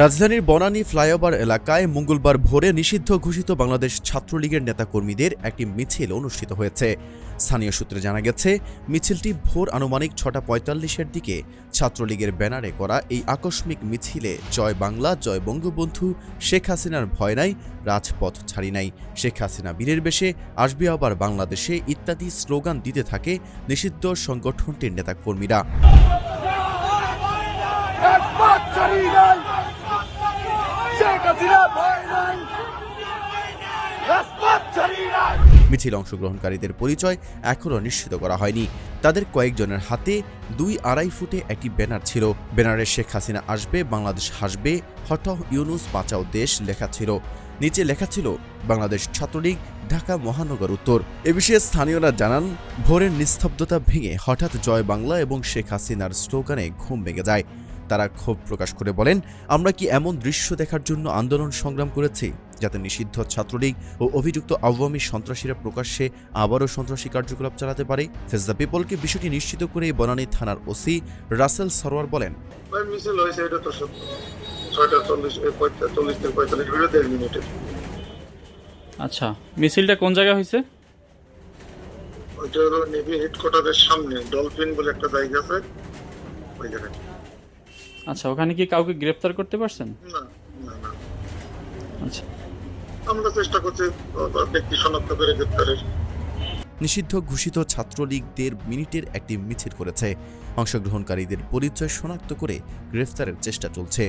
রাজধানীর বনানী ফ্লাইওভার এলাকায় মঙ্গলবার ভোরে নিষিদ্ধ ঘোষিত বাংলাদেশ ছাত্রলীগের নেতাকর্মীদের একটি মিছিল অনুষ্ঠিত হয়েছে। স্থানীয় সূত্রে জানা গেছে, মিছিলটি ভোর আনুমানিক ছটা পঁয়তাল্লিশের দিকে ছাত্রলীগের ব্যানারে করা এই আকস্মিক মিছিলে জয় বাংলা, জয় বঙ্গবন্ধু, শেখ হাসিনার ভয় নাই, রাজপথ ছাড়ি নাই। শেখ হাসিনা বীরের বেশে, আসবে আবার বাংলাদেশে ইত্যাদি স্লোগান দিতে থাকে নিষিদ্ধ সংগঠনটির নেতাকর্মীরা একবার ছাড়ি নাই শেখ হাসিনা ভয় নাই রাজপথ ছাড়ি নাই মিছিল অংশগ্রহণকারীদের পরিচয় এখনও নিশ্চিত করা হয়নি। তাদের কয়েকজনের হাতে দুই আড়াই ফুটে একটি ব্যানার ছিল। ব্যানারে শেখ হাসিনা আসবে, বাংলাদেশ হাসবে হট ইউনুস বাঁচাও দেশ লেখা ছিল। নিচে লেখা ছিল, বাংলাদেশ ছাত্রলীগ, ঢাকা মহানগর উত্তর। এ বিষয়ে স্থানীয়রা জানান, ভোরের নিস্তব্ধতা ভেঙে হঠাৎ জয় বাংলা এবং শেখ হাসিনার স্লোগানে ঘুম ভেঙে যায়। তারা ক্ষোভ প্রকাশ করে বলেন, আমরা কি এমন দৃশ্য দেখার জন্য আন্দোলন সংগ্রাম করেছি? যাতে নিষিদ্ধ ছাত্রলীগ ও অভিযুক্ত আওয়ামী সন্ত্রাসীরা প্রকাশ্যে আবারও সন্ত্রাসী কার্যকলাপ চালাতে পারে। ফেস দ্য পিপলকে বিষয়টি নিশ্চিত করে বনানী থানার ওসি রাসেল সরোয়ার বলেন ভাই মিছিল হয়েছে এটা তো সত্য। ছয়টা চল্লিশ চল্লিশ থেকে পঁয়তাল্লিশ মিনিট দেড় মিনিটের আচ্ছা মিছিলটা কোন জায়গায় হয়েছে? ওইটা হলো নেভি হেডকোয়ার্টারের সামনে ডলফিন বলে একটা জায়গা আছে ওই আচ্ছা ওখানে কি কাউকে গ্রেফতার করতে পারছেন? না না না। আচ্ছা। আমরা চেষ্টা করছি ব্যক্তি শনাক্ত করে গ্রেপ্তারের। নিষিদ্ধ ঘোষিত ছাত্রলীগদের মিনিটের একটি মিছিল করেছে। অংশগ্রহণকারীদের পরিচয় শনাক্ত করে গ্রেফতারের চেষ্টা চলছে।